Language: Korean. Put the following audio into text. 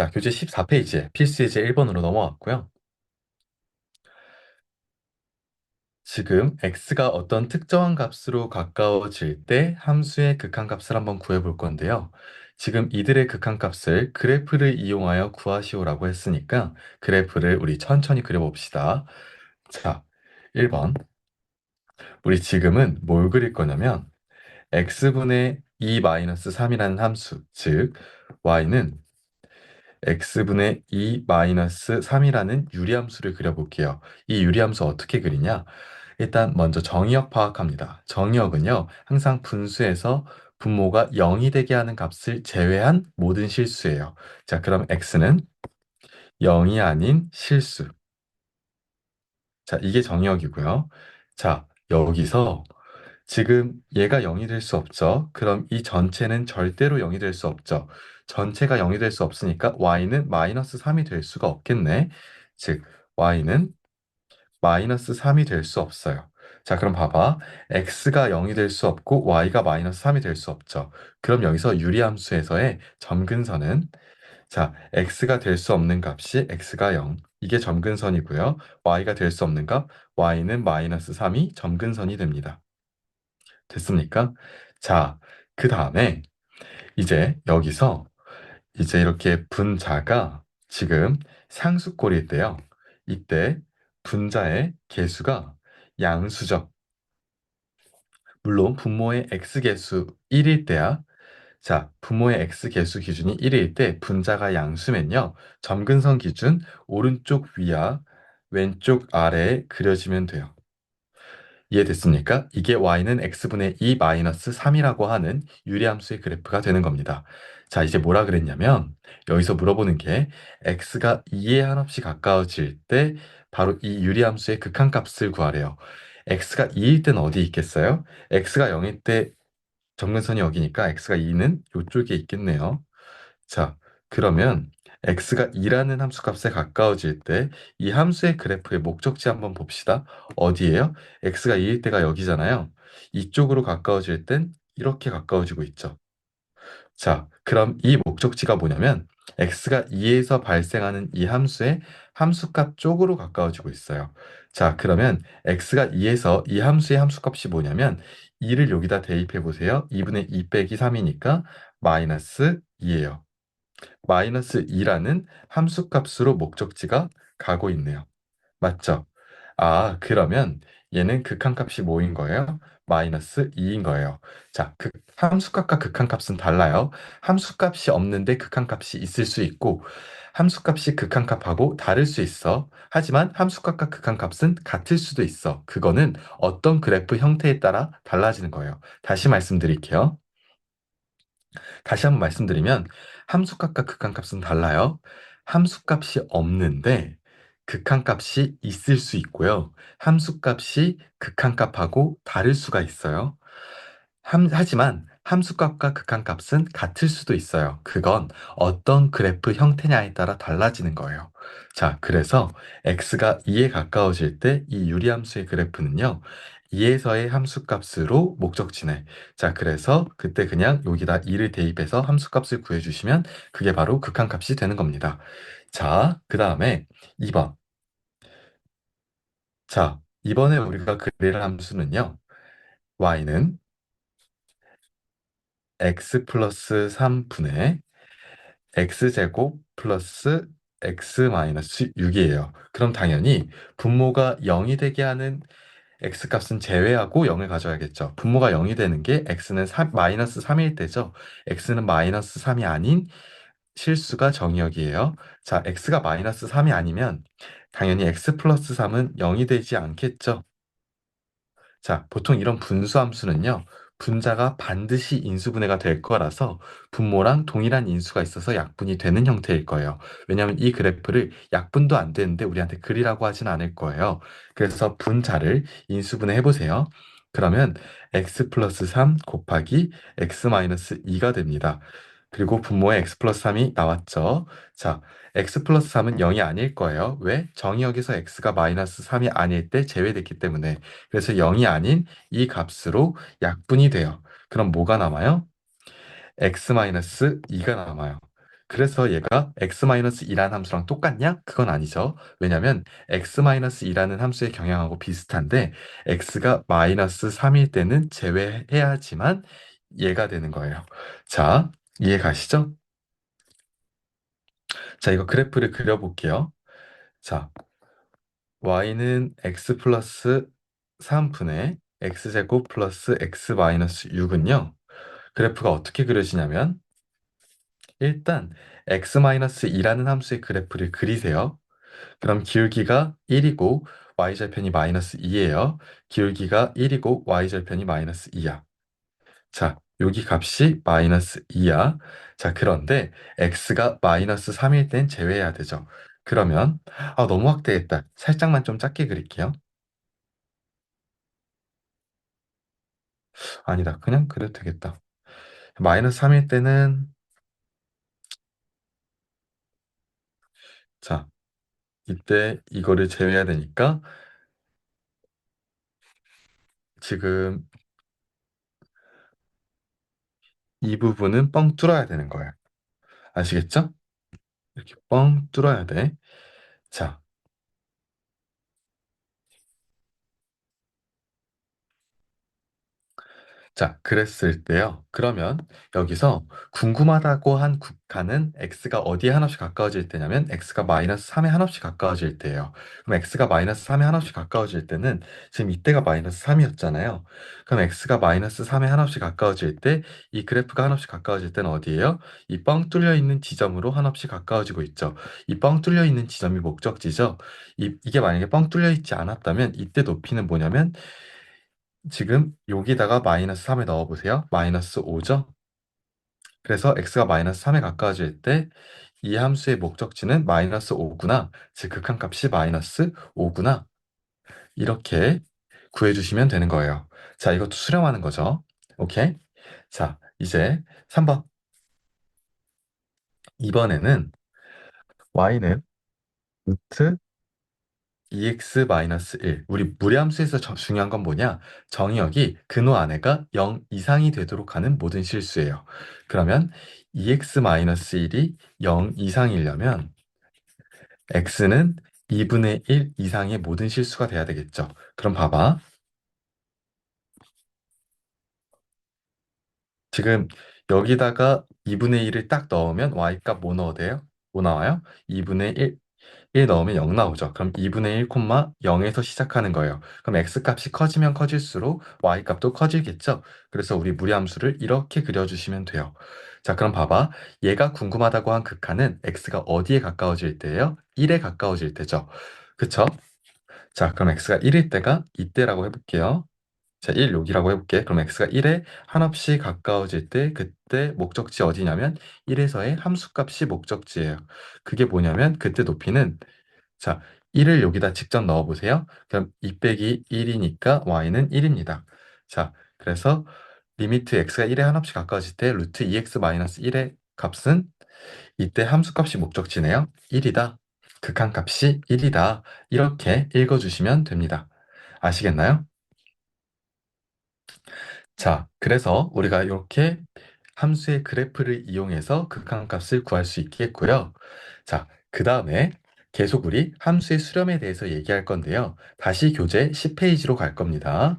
자, 교재 14페이지에 필수 예제 1번으로 넘어왔고요. 지금 x가 어떤 특정한 값으로 가까워질 때 함수의 극한값을 한번 구해볼 건데요. 지금 이들의 극한값을 그래프를 이용하여 구하시오라고 했으니까 그래프를 우리 천천히 그려봅시다. 자, 1번. 우리 지금은 뭘 그릴 거냐면 x분의 2-3이라는 함수, 즉 y는 x분의 2-3이라는 유리함수를 그려볼게요. 이 유리함수 어떻게 그리냐? 일단 먼저 정의역 파악합니다. 정의역은요, 항상 분수에서 분모가 0이 되게 하는 값을 제외한 모든 실수예요. 자, 그럼 x는 0이 아닌 실수. 자, 이게 정의역이고요. 자, 여기서 지금 얘가 0이 될 수 없죠. 그럼 이 전체는 절대로 0이 될 수 없죠. 전체가 0이 될 수 없으니까 y는 마이너스 3이 될 수가 없겠네. 즉, y는 마이너스 3이 될 수 없어요. 자, 그럼 봐봐. x가 0이 될 수 없고 y가 마이너스 3이 될 수 없죠. 그럼 여기서 유리함수에서의 점근선은 자, x가 될 수 없는 값이 x가 0. 이게 점근선이고요. y가 될 수 없는 값, y는 마이너스 3이 점근선이 됩니다. 됐습니까? 자, 그 다음에 이제 여기서 이제 이렇게 분자가 지금 상수꼴일 때요. 이때 분자의 개수가 양수죠. 물론 분모의 x개수 1일 때야. 자, 분모의 x개수 기준이 1일 때 분자가 양수면요. 점근선 기준 오른쪽 위야 왼쪽 아래에 그려지면 돼요. 이해됐습니까? 이게 y는 x분의 2 마이너스 3이라고 하는 유리함수의 그래프가 되는 겁니다. 자, 이제 뭐라 그랬냐면 여기서 물어보는 게 x가 2에 한없이 가까워질 때 바로 이 유리함수의 극한값을 구하래요. x가 2일 때는 어디 있겠어요? x가 0일 때 정근선이 여기니까 x가 2는 이쪽에 있겠네요. 자, 그러면 x가 2라는 함수 값에 가까워질 때 이 함수의 그래프의 목적지 한번 봅시다. 어디예요? x가 2일 때가 여기잖아요. 이쪽으로 가까워질 땐 이렇게 가까워지고 있죠. 자, 그럼 이 목적지가 뭐냐면 x가 2에서 발생하는 이 함수의 함수값 쪽으로 가까워지고 있어요. 자, 그러면 x가 2에서 이 함수의 함수값이 뭐냐면 2를 여기다 대입해 보세요. 2분의 2 빼기 3이니까 마이너스 2예요. 마이너스 2라는 함수값으로 목적지가 가고 있네요. 맞죠? 아, 그러면 얘는 극한값이 뭐인 거예요? 마이너스 2인 거예요. 자, 극, 함수값과 극한값은 달라요. 함수값이 없는데 극한값이 있을 수 있고, 함수값이 극한값하고 다를 수 있어. 하지만 함수값과 극한값은 같을 수도 있어. 그거는 어떤 그래프 형태에 따라 달라지는 거예요. 다시 말씀드릴게요. 다시 한번 말씀드리면 함수값과 극한값은 달라요. 함수값이 없는데 극한값이 있을 수 있고요. 함수값이 극한값하고 다를 수가 있어요. 함, 하지만 함수값과 극한값은 같을 수도 있어요. 그건 어떤 그래프 형태냐에 따라 달라지는 거예요. 자, 그래서 x가 2에 가까워질 때 이 유리함수의 그래프는요. 2에서의 함수값으로 목적지네. 자, 그래서 그때 그냥 여기다 2를 대입해서 함수값을 구해주시면 그게 바로 극한값이 되는 겁니다. 자, 그 다음에 2번. 자, 이번에 우리가 그릴 함수는요. y는 x 플러스 3분의 x제곱 플러스 x 마이너스 6이에요. 그럼 당연히 분모가 0이 되게 하는 x값은 제외하고 0을 가져야겠죠. 분모가 0이 되는 게 x는 3, 마이너스 3일 때죠. x는 마이너스 3이 아닌 실수가 정의역이에요. 자, x가 마이너스 3이 아니면 당연히 x 플러스 3은 0이 되지 않겠죠. 자, 보통 이런 분수함수는요. 분자가 반드시 인수분해가 될 거라서 분모랑 동일한 인수가 있어서 약분이 되는 형태일 거예요. 왜냐하면 이 그래프를 약분도 안 되는데 우리한테 그리라고 하진 않을 거예요. 그래서 분자를 인수분해 해보세요. 그러면 x 플러스 3 곱하기 x 마이너스 2가 됩니다. 그리고 분모에 x 플러스 3이 나왔죠. 자, x 플러스 3은 0이 아닐 거예요. 왜? 정의역에서 x가 마이너스 3이 아닐 때 제외됐기 때문에. 그래서 0이 아닌 이 값으로 약분이 돼요. 그럼 뭐가 남아요? x 마이너스 2가 남아요. 그래서 얘가 x-2라는 함수랑 똑같냐? 그건 아니죠. 왜냐면 x-2라는 함수의 경향하고 비슷한데 x가 마이너스 3일 때는 제외해야지만 얘가 되는 거예요. 자, 이해 가시죠? 자, 이거 그래프를 그려볼게요. 자, y는 x 플러스 3분의 x제곱 플러스 x 마이너스 6은요. 그래프가 어떻게 그려지냐면 일단 x-2라는 함수의 그래프를 그리세요. 그럼 기울기가 1이고 y절편이 마이너스 2예요. 기울기가 1이고 y절편이 마이너스 2야. 자, 여기 값이 마이너스 2야. 자, 그런데 x가 마이너스 3일 땐 제외해야 되죠. 그러면 아, 너무 확대했다. 살짝만 좀 작게 그릴게요. 아니다. 그냥 그래도 되겠다. 마이너스 3일 때는 자, 이때 이거를 제외해야 되니까 지금 이 부분은 뻥 뚫어야 되는 거예요. 아시겠죠? 이렇게 뻥 뚫어야 돼. 자, 자, 그랬을 때요. 그러면 여기서 궁금하다고 한 국가는 x가 어디에 한없이 가까워질 때냐면 x가 마이너스 3에 한없이 가까워질 때예요. 그럼 x가 마이너스 3에 한없이 가까워질 때는 지금 이때가 마이너스 3이었잖아요. 그럼 x가 마이너스 3에 한없이 가까워질 때 이 그래프가 한없이 가까워질 때는 어디예요? 이 뻥 뚫려 있는 지점으로 한없이 가까워지고 있죠. 이 뻥 뚫려 있는 지점이 목적지죠. 이, 이게 만약에 뻥 뚫려 있지 않았다면 이때 높이는 뭐냐면 지금 여기다가 마이너스 3을 넣어보세요. 마이너스 5죠? 그래서 x가 마이너스 3에 가까워질 때 이 함수의 목적지는 마이너스 5구나. 즉 극한값이 마이너스 5구나. 이렇게 구해주시면 되는 거예요. 자, 이것도 수렴하는 거죠. 오케이? 자, 이제 3번. 이번에는 y는 루트 2x-1. 우리 무리함수에서 저- 중요한 건 뭐냐? 정의역이 근호 안에가 0 이상이 되도록 하는 모든 실수예요. 그러면 2x-1이 0 이상이려면 x는 2분의 1 이상의 모든 실수가 돼야 되겠죠. 그럼 봐봐. 지금 여기다가 2분의 1을 딱 넣으면 y값 뭐 넣어야 돼요? 뭐 나와요? 2분의 1, 1 넣으면 0 나오죠. 그럼 2분의 1, 0에서 시작하는 거예요. 그럼 x값이 커지면 커질수록 y값도 커지겠죠. 그래서 우리 무리함수를 이렇게 그려주시면 돼요. 자, 그럼 봐봐. 얘가 궁금하다고 한 극한은 x가 어디에 가까워질 때예요? 1에 가까워질 때죠. 그쵸? 자, 그럼 x가 1일 때가 이때라고 해볼게요. 자, 1 여기라고 해볼게. 그럼 x가 1에 한없이 가까워질 때 그때 목적지 어디냐면 1에서의 함수값이 목적지예요. 그게 뭐냐면 그때 높이는 자, 1을 여기다 직접 넣어보세요. 그럼 2 빼기 1이니까 y는 1입니다. 자, 그래서 리미트 x가 1에 한없이 가까워질 때 루트 2x-1의 값은 이때 함수값이 목적지네요. 1이다. 극한값이 1이다. 이렇게 읽어주시면 됩니다. 아시겠나요? 자, 그래서 우리가 이렇게 함수의 그래프를 이용해서 극한값을 구할 수 있겠고요. 자, 그 다음에 계속 우리 함수의 수렴에 대해서 얘기할 건데요. 다시 교재 10페이지로 갈 겁니다.